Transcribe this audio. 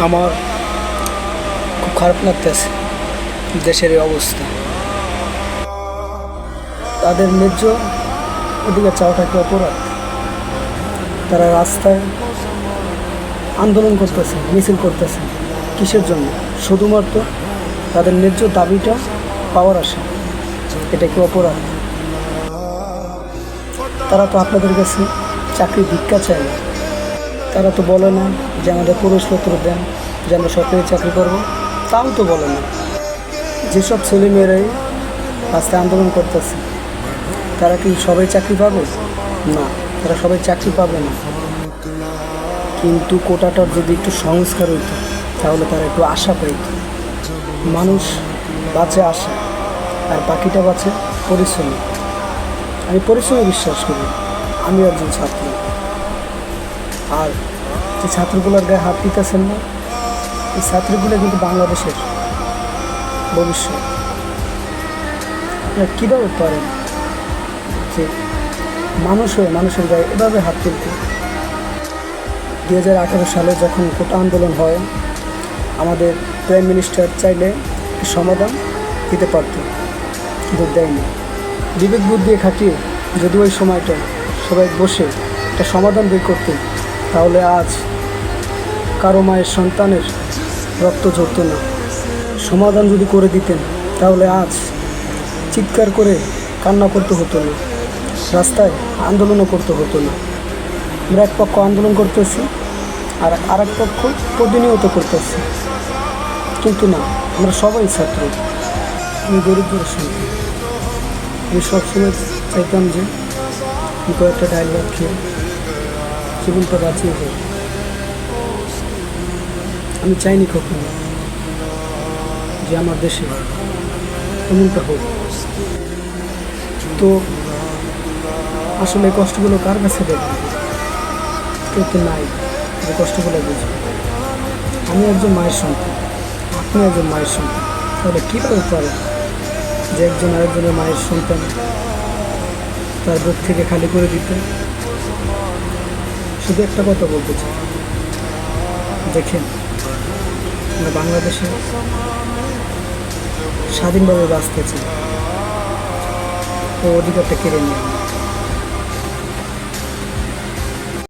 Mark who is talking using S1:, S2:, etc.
S1: আমার খুব খারাপ লাগতেছে দেশের এই অবস্থা। তাদের ন্যায্য অধিকার চাওয়াটা কি অপরাধ? তারা রাস্তায় আন্দোলন করতেছে, মিছিল করতেছে, কিসের জন্য? শুধুমাত্র তাদের ন্যায্য দাবিটা পাওয়ার আশা, এটা কি অপরাধ? তারা তো আপনাদের কাছে চাকরি ভিক্ষা চায় না। তারা তো বলে না যে আমাদের প্রবেশপত্র দেন, যে আমরা সরকারি চাকরি করব। তাও তো বলে না। যেসব ছেলেমেয়েরাই রাস্তায় আন্দোলন করতেছে, তারা কি সবাই চাকরি পাবে? না, তারা সবাই চাকরি পাবে না। কিন্তু কোটাটার যদি একটু সংস্কার হইতো, তাহলে তারা একটু আশা পাইত। মানুষ বাঁচে আশা, আর বাকিটা বাঁচে পরিশ্রমে। আমি পরিশ্রমে বিশ্বাস করি, আমি একজন ছাত্র। আর যে ছাত্রগুলোর গায়ে হাত দিতেছেন না, এই ছাত্রগুলো কিন্তু বাংলাদেশের ভবিষ্যৎ। কীভাবে পারেন যে মানুষ হয়ে মানুষের গায়ে এভাবে হাত তুলতে? দু হাজার আঠারো সালে যখন কোটা আন্দোলন হয়, আমাদের প্রাইম মিনিস্টার চাইলে সমাধান দিতে পারত, কিন্তু দেয়নি। বিবেক বুদ্ধি খাটিয়ে যদি ওই সময়টা সবাই বসে একটা সমাধান বের করতে তাহলে আজ কারও মায়ের সন্তানের রক্ত ঝরত না। সমাধান যদি করে দিতেন, তাহলে আজ চিৎকার করে কান্না করতে হতো না। রাস্তায় আন্দোলনও করতে হতো না। আমরা এক পক্ষ আন্দোলন করতেছি আর আর এক পক্ষ প্রতিনিয়ত করতেছি। কিন্তু না, আমরা সবাই ছাত্র। আমি দরিদ্রের সন্তান আমি সবসময় চাইতাম যে কয়েকটা ডায়লগ খেয়ে জীবনটা বাঁচিয়ে যাই আমি চাইনি কখনো যে আমার দেশে এমনটা হোক। তো আসলে কষ্টগুলো কার কাছে দেখবে কেউ তো নাই যে কষ্টগুলো বুঝবে আমি একজন মায়ের সন্তান, আপনি একজন মায়ের সন্তান। তাহলে কীভাবে পারে যে একজন আরেকজনের মায়ের সন্তান তার বুক থেকে খালি করে দিতে? শুধু একটা কথা বলতে চাই। দেখেন, আমরা বাংলাদেশে স্বাধীনভাবে বাঁচতে চাই। ও অধিকারটা কেড়ে নিয়ে